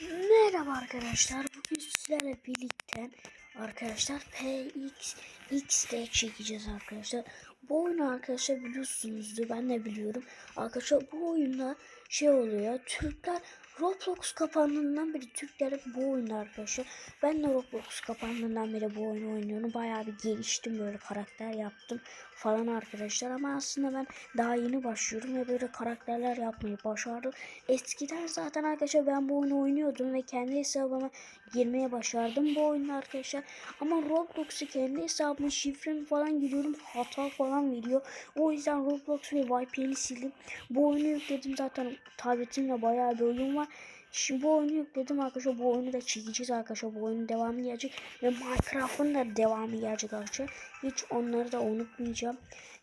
Merhaba arkadaşlar. Bugün sizlerle birlikte arkadaşlar PX X'de çekeceğiz arkadaşlar. Bu oyunu arkadaşlar biliyorsunuzdur. Ben de biliyorum. Arkadaşlar bu oyunda şey oluyor. Türkler Roblox kapandığından beri Türkler bu oyunda arkadaşlar. Ben de Roblox kapandığından beri bu oyunu oynuyorum. Bayağı bir geliştim böyle karakter yaptım falan arkadaşlar. Ama aslında ben daha yeni başlıyorum ve böyle karakterler yapmayı başardım. Eskiden zaten arkadaşlar ben bu oyunu oynuyordum ve kendi hesabıma girmeye başardım bu oyunu arkadaşlar. Ama Roblox'u kendi hesabıma şifremi falan giriyorum hata falan veriyor. O yüzden Roblox ve VPN'i sildim. Bu oyunu yükledim zaten tabletimle bayağı bir oyun var. Şimdi bu oyunu yükledim arkadaşlar. Bu oyunu da çekeceğiz arkadaşlar. Bu oyunun devamı gelecek. Ve Minecraft'ın da devamı gelecek arkadaşlar. Hiç onları da unutmayacağım.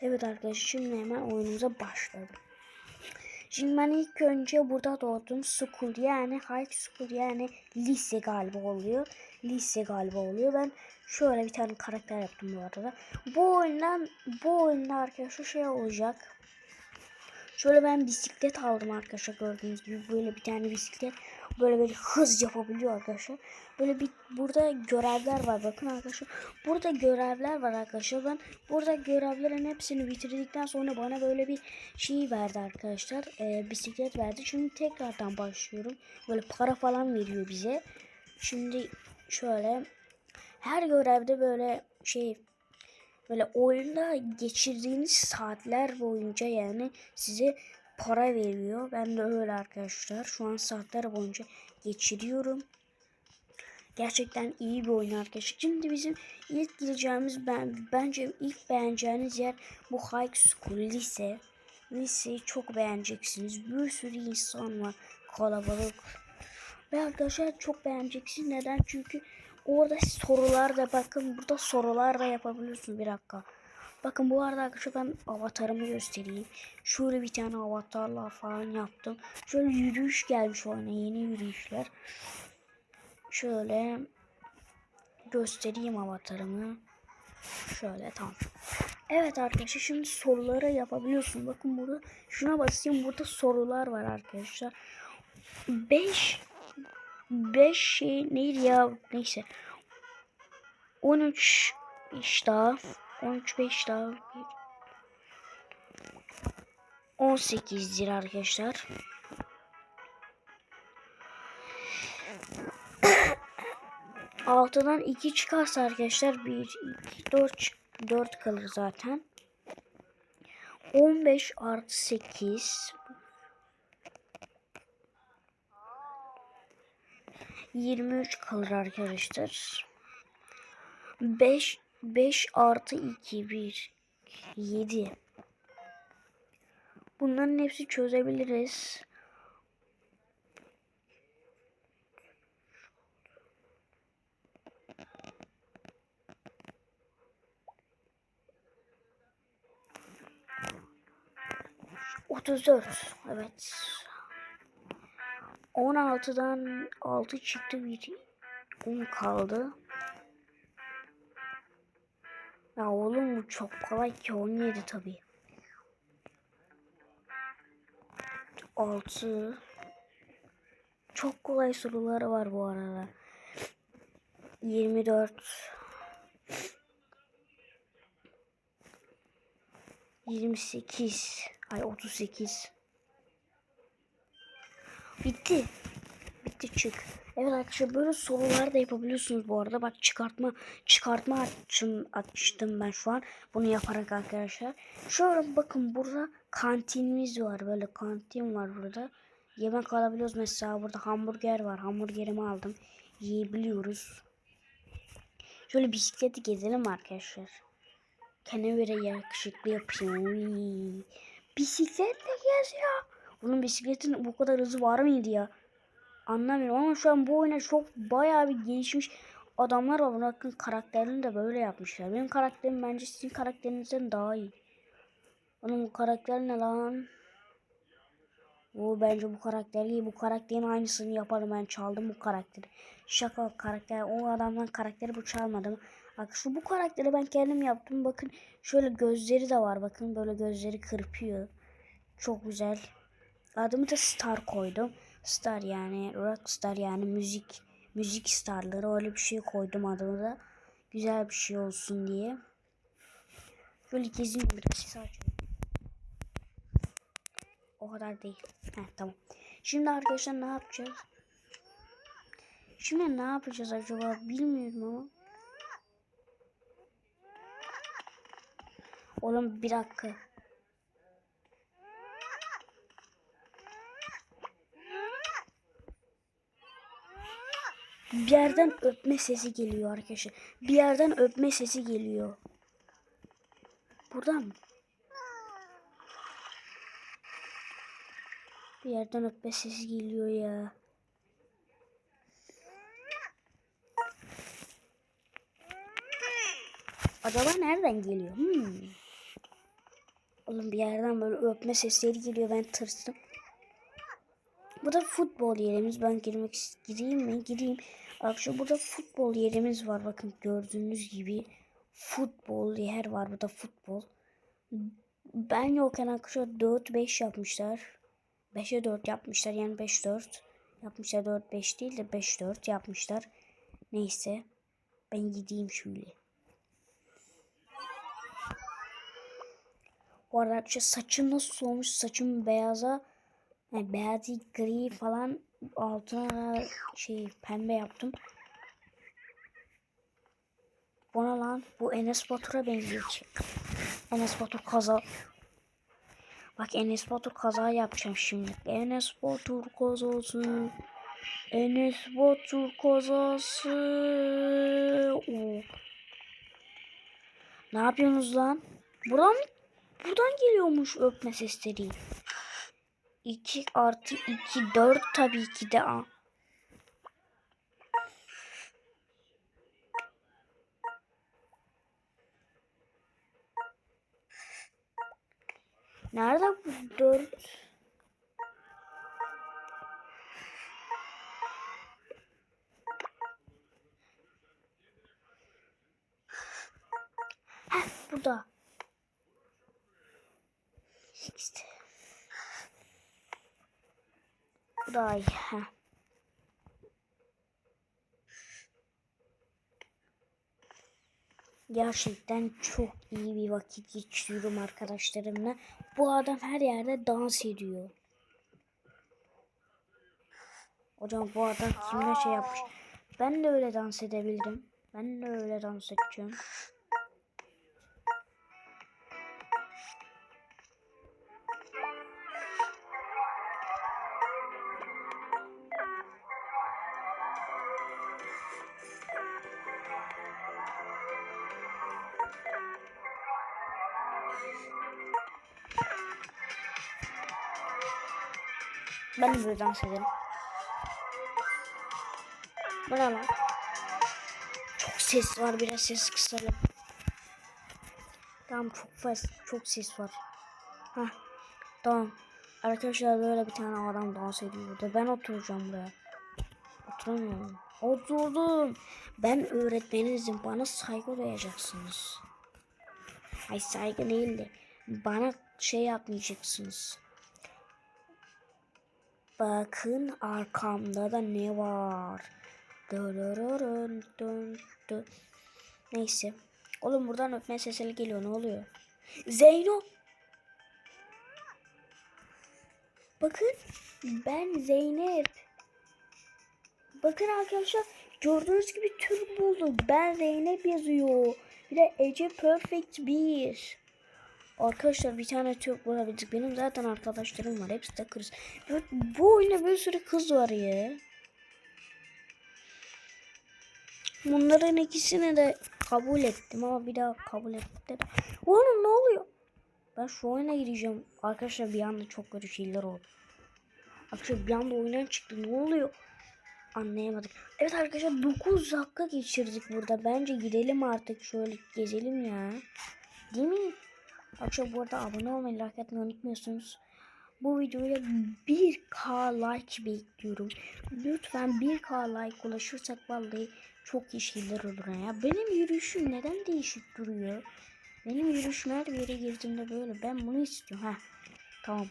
Evet arkadaşlar şimdi hemen oyunumuza başlayalım. Şimdi ben ilk önce burada doğdum. School yani high school yani lise galiba oluyor. Lise galiba oluyor. Ben şöyle bir tane karakter yaptım bu arada. Bu oyundan bu oyunda arkadaşlar şey olacak. Şöyle ben bisiklet aldım arkadaşlar gördüğünüz gibi böyle bir tane bisiklet böyle böyle hız yapabiliyor arkadaşlar. Böyle bir burada görevler var bakın arkadaşlar. Burada görevler var arkadaşlar. Ben burada görevlerin hepsini bitirdikten sonra bana böyle bir şey verdi arkadaşlar. Ee, bisiklet verdi. Şimdi tekrardan başlıyorum. Böyle para falan veriyor bize. Şimdi şöyle her görevde böyle şey böyle oyunda geçirdiğiniz saatler boyunca yani size para veriyor. Ben de öyle arkadaşlar. Şu an saatler boyunca geçiriyorum. Gerçekten iyi bir oyun arkadaşlar. Şimdi bizim ilk gireceğimiz ben bence ilk beğeneceğiniz yer bu high school lise. Liseyi çok beğeneceksiniz. Bir sürü insan var. Kalabalık. Ve arkadaşlar çok beğeneceksiniz. Neden? Çünkü orada sorular da bakın burada sorular da yapabiliyorsun bir dakika. Bakın bu arada arkadaşlar ben avatarımı göstereyim. Şöyle bir tane avatarlar falan yaptım. Şöyle yürüyüş gelmiş oyuna yeni yürüyüşler. Şöyle göstereyim avatarımı. Şöyle tamam. Evet arkadaşlar şimdi soruları yapabiliyorsun. Bakın burada şuna basayım burada sorular var arkadaşlar. 5 5 şey neydi ya? Neyse. 13 5 daha. 13 5 daha. 18 lira arkadaşlar. Altıdan 2 çıkarsa arkadaşlar 1 2 4 4 kalır zaten. 15 artı 8 23 kalır arkadaşlar. 5 5 artı 2 1 7 Bunların hepsi çözebiliriz. Otuz dört. Evet. 16'dan 6 çıktı bir 10 kaldı. Ya oğlum bu çok kolay ki 17 tabi. 6 Çok kolay soruları var bu arada. 24 28 Ay 38 Bitti. Bitti çık. Evet arkadaşlar böyle sorular da yapabiliyorsunuz bu arada. Bak çıkartma çıkartma açım, açtım ben şu an. Bunu yaparak arkadaşlar. Şöyle bakın burada kantinimiz var. Böyle kantin var burada. Yemek alabiliyoruz mesela. Burada hamburger var. Hamburgerimi aldım. Yiyebiliyoruz. Şöyle bisikleti gezelim arkadaşlar. Kendime göre yakışıklı yapayım. Bisikletle geziyor. Bunun bisikletin bu kadar hızı var mıydı ya? Anlamıyorum ama şu an bu oyuna çok bayağı bir gelişmiş adamlar var. Bakın karakterini de böyle yapmışlar. Benim karakterim bence sizin karakterinizden daha iyi. Onun bu karakter ne lan? O bence bu karakter iyi. Bu karakterin aynısını yaparım. Ben çaldım bu karakteri. Şaka karakter. O adamdan karakteri bu çalmadım. Bak şu bu karakteri ben kendim yaptım. Bakın şöyle gözleri de var. Bakın böyle gözleri kırpıyor. Çok güzel. Adımı da Star koydum. star yani rockstar yani müzik müzik starları öyle bir şey koydum adını da güzel bir şey olsun diye. Böyle gezeyim biraz ses açayım. O kadar değil. Heh, tamam. Şimdi arkadaşlar ne yapacağız? Şimdi ne yapacağız acaba bilmiyorum ama. Oğlum bir dakika. Bir yerden öpme sesi geliyor arkadaşlar. Bir yerden öpme sesi geliyor. Buradan mı? Bir yerden öpme sesi geliyor ya. Acaba nereden geliyor? Hmm. Oğlum bir yerden böyle öpme sesleri geliyor. Ben tırstım. Bu da futbol yerimiz. Ben girmek gireyim mi? Gireyim. Arkadaşlar burada futbol yerimiz var. Bakın gördüğünüz gibi futbol yer var. Burada futbol. Ben yokken arkadaşlar 4-5 yapmışlar. 5'e 4 yapmışlar. Yani 5-4 yapmışlar. 4-5 değil de 5-4 yapmışlar. Neyse. Ben gideyim şöyle. Bu arada arkadaşlar saçım nasıl olmuş? Saçım beyaza yani beyaz gri falan altına şey pembe yaptım. Bu lan? Bu Enes Batur'a benziyor. Enes Batur kaza. Bak Enes Batur kaza yapacağım şimdi. Enes Batur kazası. Enes Batur kazası. Oo. Ne yapıyorsunuz lan? Buradan buradan geliyormuş öpme sesleri. 2 artı 2 4 tabii ki de a. Nerede bu 4? Bu daha iyi. Heh. Gerçekten çok iyi bir vakit geçiriyorum arkadaşlarımla. Bu adam her yerde dans ediyor. Hocam bu adam kimle şey yapmış? Ben de öyle dans edebilirim. Ben de öyle dans edeceğim. Ben de dans ederim. Bu ne lan? Çok ses var biraz ses kısalım. Tamam çok fazla çok ses var. Hah tamam. Arkadaşlar böyle bir tane adam dans ediyor burada. Ben oturacağım buraya. Oturamıyorum. Oturdum. Ben öğretmeninizim. Bana saygı duyacaksınız. Ay saygı değil de bana şey yapmayacaksınız. Bakın arkamda da ne var. Neyse. Oğlum buradan öpme sesleri geliyor. Ne oluyor? Zeyno. Bakın. Ben Zeynep. Bakın arkadaşlar. Gördüğünüz gibi Türk buldum. Ben Zeynep yazıyor. Bir de Ece Perfect 1. Arkadaşlar bir tane Türk bulabildik. Benim zaten arkadaşlarım var. Hepsi de kız. Bu, bu oyunda bir sürü kız var ya. Bunların ikisini de kabul ettim ama bir daha kabul ettim. Oğlum ne oluyor? Ben şu oyuna gireceğim. Arkadaşlar bir anda çok kötü şeyler oldu. Arkadaşlar bir anda oyundan çıktı. Ne oluyor? Anlayamadık. Evet arkadaşlar 9 dakika geçirdik burada. Bence gidelim artık şöyle gezelim ya. Değil mi? Arkadaşlar bu arada abone olmayı, like atmayı unutmuyorsunuz. Bu videoya 1k like bekliyorum. Lütfen 1k like ulaşırsak vallahi çok iyi şeyler olur ya. Benim yürüyüşüm neden değişik duruyor? Benim yürüyüşüm her yere girdiğimde böyle. Ben bunu istiyorum. ha. Tamam.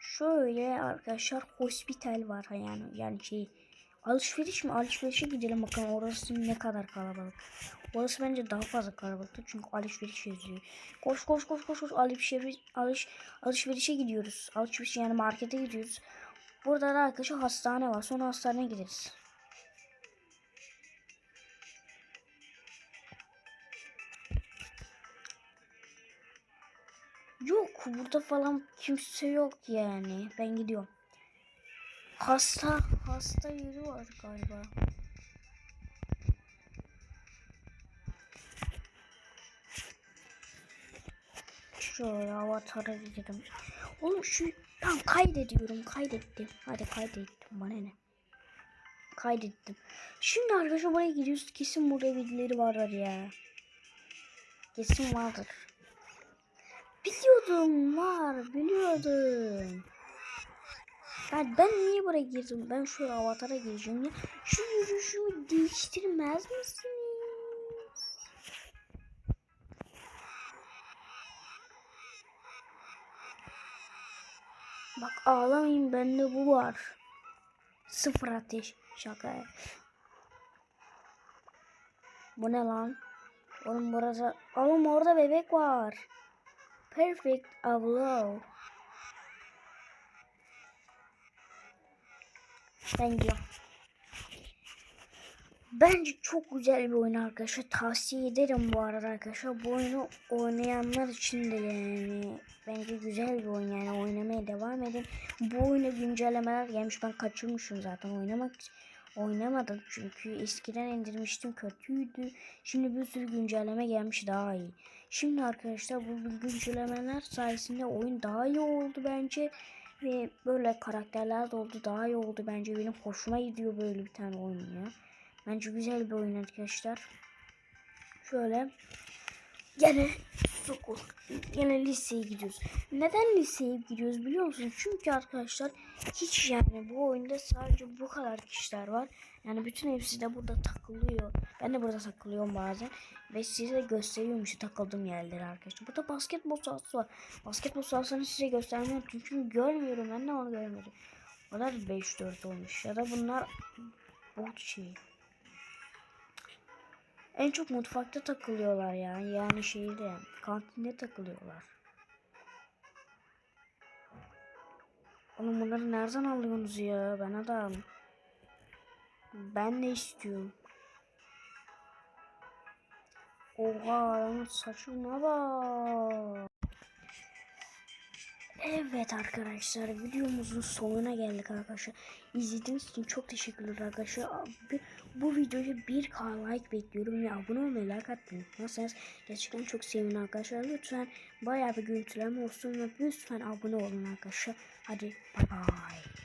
şöyle arkadaşlar hospital var yani yani şey alışveriş mi alışverişe gidelim bakalım orası ne kadar kalabalık. Orası bence daha fazla kalabalıktı çünkü alışveriş yazıyor. Koş koş koş koş koş alışveriş alış alışverişe gidiyoruz. Alışveriş yani markete gidiyoruz. Burada da arkadaşlar hastane var. Sonra hastaneye gideriz. Yok burada falan kimse yok yani. Ben gidiyorum. Hasta hasta yeri var galiba. Şöyle avatara gidelim. Oğlum şu ben kaydediyorum kaydettim. Hadi kaydettim bana ne. Kaydettim. Şimdi arkadaşlar buraya gidiyoruz. Kesin burada birileri vardır ya. Kesin vardır. Biliyordum var biliyordum. Ben, ben niye buraya girdim? Ben şu avatara gireceğim ya. Şu yürüyüşümü değiştirmez misiniz? Bak ağlamayın bende bu var. Sıfır ateş. Şaka. Bu ne lan? Oğlum burası... Oğlum orada bebek var. Perfect Avlo. Ben gidiyorum. Bence çok güzel bir oyun arkadaşlar. Tavsiye ederim bu arada arkadaşlar. Bu oyunu oynayanlar için de yani bence güzel bir oyun yani oynamaya devam edin. Bu oyuna güncellemeler gelmiş. Ben kaçırmışım zaten oynamak oynamadım çünkü eskiden indirmiştim kötüydü. Şimdi bir sürü güncelleme gelmiş daha iyi. Şimdi arkadaşlar bu güncellemeler sayesinde oyun daha iyi oldu bence. Ve böyle karakterler de oldu daha iyi oldu bence. Benim hoşuma gidiyor böyle bir tane oyun ya. Bence güzel bir oyun arkadaşlar. Şöyle. Gene okul. Gene liseye gidiyoruz. Neden liseye gidiyoruz biliyor musunuz? Çünkü arkadaşlar hiç yani bu oyunda sadece bu kadar kişiler var. Yani bütün hepsi de burada takılıyor. Ben de burada takılıyorum bazen. Ve size gösteriyorum işte takıldığım yerleri arkadaşlar. Burada basketbol sahası var. Basketbol sahasını size göstermiyorum. Çünkü görmüyorum. Ben de onu görmedim. Da 5-4 olmuş. Ya da bunlar bot şey. En çok mutfakta takılıyorlar yani. Yani şeyde kantinde takılıyorlar. Oğlum bunları nereden alıyorsunuz ya? Ben adam. Ben ne istiyorum? Oha adamın saçına bak. Evet arkadaşlar videomuzun sonuna geldik arkadaşlar. İzlediğiniz için çok teşekkürler arkadaşlar. Abi, bu videoya 1k like bekliyorum ve abone olmayı like atmayı unutmazsanız gerçekten çok sevinirim arkadaşlar. Lütfen bayağı bir görüntüleme olsun ve lütfen abone olun arkadaşlar. Hadi bay bay.